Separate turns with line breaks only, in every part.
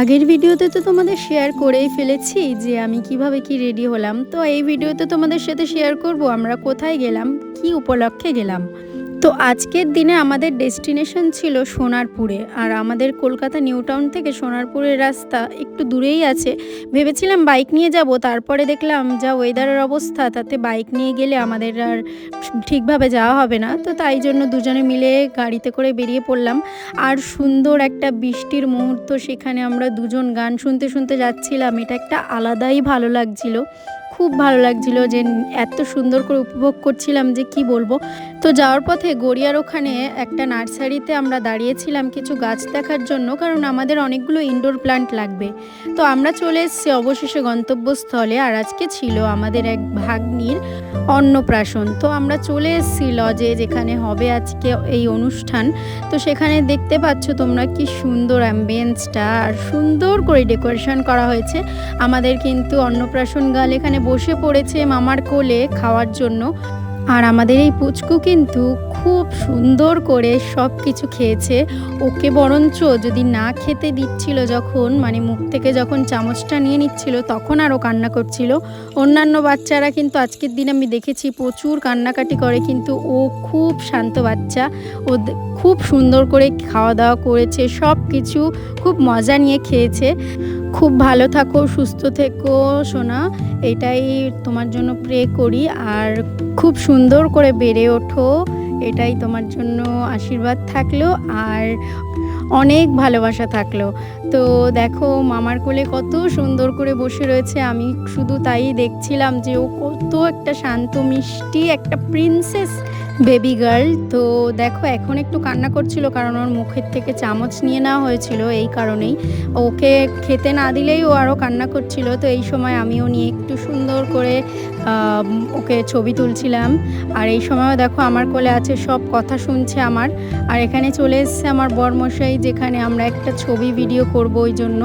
আগের ভিডিওতে তো তোমাদের শেয়ার করেই ফেলেছি যে আমি কীভাবে কি রেডি হলাম। তো এই ভিডিওতে তোমাদের সাথে শেয়ার করব, আমরা কোথায় গেলাম, কি উপলক্ষে গেলাম। তো আজকের দিনে আমাদের ডেস্টিনেশন ছিল সোনারপুরে, আর আমাদের কলকাতা নিউ টাউন থেকে সোনারপুরের রাস্তা একটু দূরেই আছে। ভেবেছিলাম বাইক নিয়ে যাব, তারপরে দেখলাম যা ওয়েদারের অবস্থা, তাতে বাইক নিয়ে গেলে আমাদের আর ঠিকভাবে যাওয়া হবে না। তো তাই জন্য দুজনে মিলে গাড়িতে করে বেরিয়ে পড়লাম। আর সুন্দর একটা বৃষ্টির মুহূর্ত সেখানে আমরা দুজন গান শুনতে শুনতে যাচ্ছিলাম। এটা একটা আলাদাই ভালো লাগছিল। খুব ভালো লাগছিল যে এত সুন্দর করে উপভোগ করছিলাম যে কি বলব। তো যাওয়ার পথে গড়িয়ার ওখানে একটা নার্সারিতে আমরা দাঁড়িয়েছিলাম কিছু গাছ দেখার জন্য, কারণ আমাদের অনেকগুলো ইনডোর প্লান্ট লাগবে। তো আমরা চলে এসেছি অবশেষে গন্তব্যস্থলে, আর আজকে ছিল আমাদের এক ভাগ্নির অন্নপ্রাশন। তো আমরা চলে এসেছি লজে যেখানে হবে আজকে এই অনুষ্ঠান। তো সেখানে দেখতে পাচ্ছ তোমরা কি সুন্দর অ্যাম্বিয়েন্সটা আর সুন্দর করে ডেকোরেশন করা হয়েছে। আমাদের কিন্তু অন্নপ্রাশন গাল এখানে বসে পড়েছে মামার কোলে খাওয়ার জন্য। আর আমাদের এই পুচকু কিন্তু খুব সুন্দর করে সব কিছু খেয়েছে। ওকে বরঞ্চ যদি না খেতে দিচ্ছিল যখন মানে মুখ থেকে যখন চামচটা নিয়ে নিচ্ছিল, তখন আরও কান্না করছিল। অন্যান্য বাচ্চারা কিন্তু আজকের দিন আমি দেখেছি প্রচুর কান্নাকাটি করে, কিন্তু ও খুব শান্ত বাচ্চা। ও খুব সুন্দর করে খাওয়া দাওয়া করেছে সব কিছু খুব মজা নিয়ে খেয়েছে। খুব ভালো থাকো, সুস্থ থেকো, সোনা। এটাই তোমার জন্য প্রে করি। আর খুব সুন্দর করে বেড়ে ওঠো। এটাই তোমার জন্য আশীর্বাদ থাকল। আর অনেক ভালোবাসা থাকল। তো দেখো, মামার কোলে কত সুন্দর করে বসে রয়েছে। আমি শুধু তাই দেখছিলাম যে ও কত একটা শান্ত, মিষ্টি একটা প্রিন্সেস বেবি গার্ল, তো দেখো এখন একটু কান্না করছিল কারণ ওর মুখের থেকে চামচ নিয়ে নেওয়া হয়েছিল এই কারণেই। ওকে খেতে না দিলেই ও আরও কান্না করছিল, তো এই সময় আমিও নিয়ে একটু সুন্দর করে ওকে ছবি তুলছিলাম। আর এই সময়ও দেখো আমার কোলে আছে সব কথা শুনছে আমার। আর এখানে চলে এসছে আমার বরমশাই, যেখানে আমরা একটা ছবি ভিডিও করব ওই জন্য।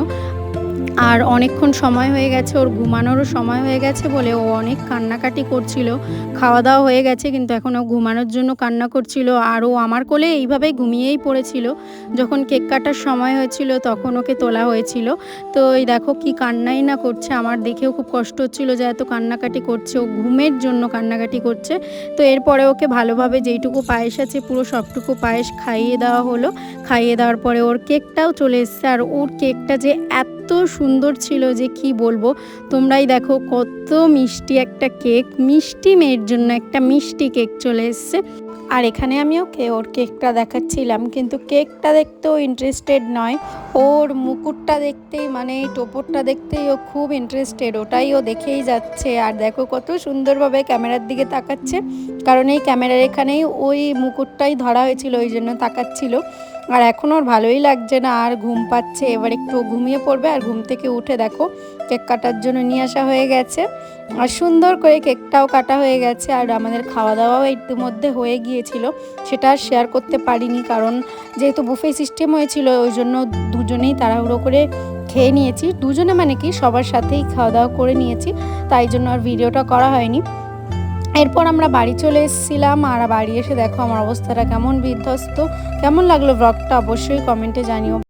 আর অনেকক্ষণ সময় হয়ে গেছে, ওর ঘুমানোরও সময় হয়ে গেছে বলে ও অনেক কান্নাকাটি করছিল। খাওয়া দাওয়া হয়ে গেছে কিন্তু এখন ও ঘুমানোর জন্য কান্না করছিল আর ও আমার কোলে এইভাবেই ঘুমিয়েই পড়েছিল। যখন কেক কাটার সময় হয়েছিল তখন ওকে তোলা হয়েছিল। তো এই দেখো কি কান্নাই না করছে, আমার দেখেও খুব কষ্ট হচ্ছিল যে এত কান্নাকাটি করছে, ও ঘুমের জন্য কান্নাকাটি করছে। তো এরপরে ওকে ভালোভাবে যেইটুকু পায়েস আছে পুরো সবটুকু পায়েস খাইয়ে দেওয়া হলো। খাইয়ে দেওয়ার পরে ওর কেকটাও চলে এসছে আর ওর কেকটা যে এত সুন্দর ছিল যে কি বলব? তোমরাই দেখো কত মিষ্টি একটা কেক, মিষ্টি মেয়ের জন্য একটা মিষ্টি কেক চলে এসছে। আর এখানে আমি ওকে ওর কেকটা দেখাচ্ছিলাম, কিন্তু কেকটা দেখতেও ইন্টারেস্টেড নয়। ওর মুকুটটা দেখতেই মানে এই টোপরটা দেখতেই ও খুব ইন্টারেস্টেড ওটাই ও দেখেই যাচ্ছে। আর দেখো কত সুন্দরভাবে ক্যামেরার দিকে তাকাচ্ছে, কারণ এই ক্যামেরার এখানেই ওই মুকুটটাই ধরা হয়েছিল, ওই জন্য তাকাচ্ছিল। আর এখন ওর ভালোই লাগছে না, আর ঘুম পাচ্ছে। এবার একটু ঘুমিয়ে পড়বে, আর ঘুম থেকে উঠে দেখো, কেক কাটার জন্য নিয়ে আসা হয়ে গেছে। আর সুন্দর করে কেকটাও কাটা হয়ে গেছে, আর আমাদের খাওয়া দাওয়াও ইতিমধ্যে হয়ে গিয়েছিল। সেটা আর শেয়ার করতে পারিনি, কারণ যেহেতু বুফে সিস্টেম হয়েছিল, ওই জন্য দুজনেই তাড়াহুড়ো করে খেয়ে নিয়েছি। দুজনে মানে কি, সবার সাথেই খাওয়া দাওয়া করে নিয়েছি, তাই জন্য আর ভিডিওটা করা হয়নি। এরপর আমরা বাড়ি চলে এসেছিলাম আর বাড়ি এসে দেখো আমার অবস্থাটা কেমন বিধ্বস্ত। কেমন লাগল ব্লগটা অবশ্যই কমেন্টে জানিও।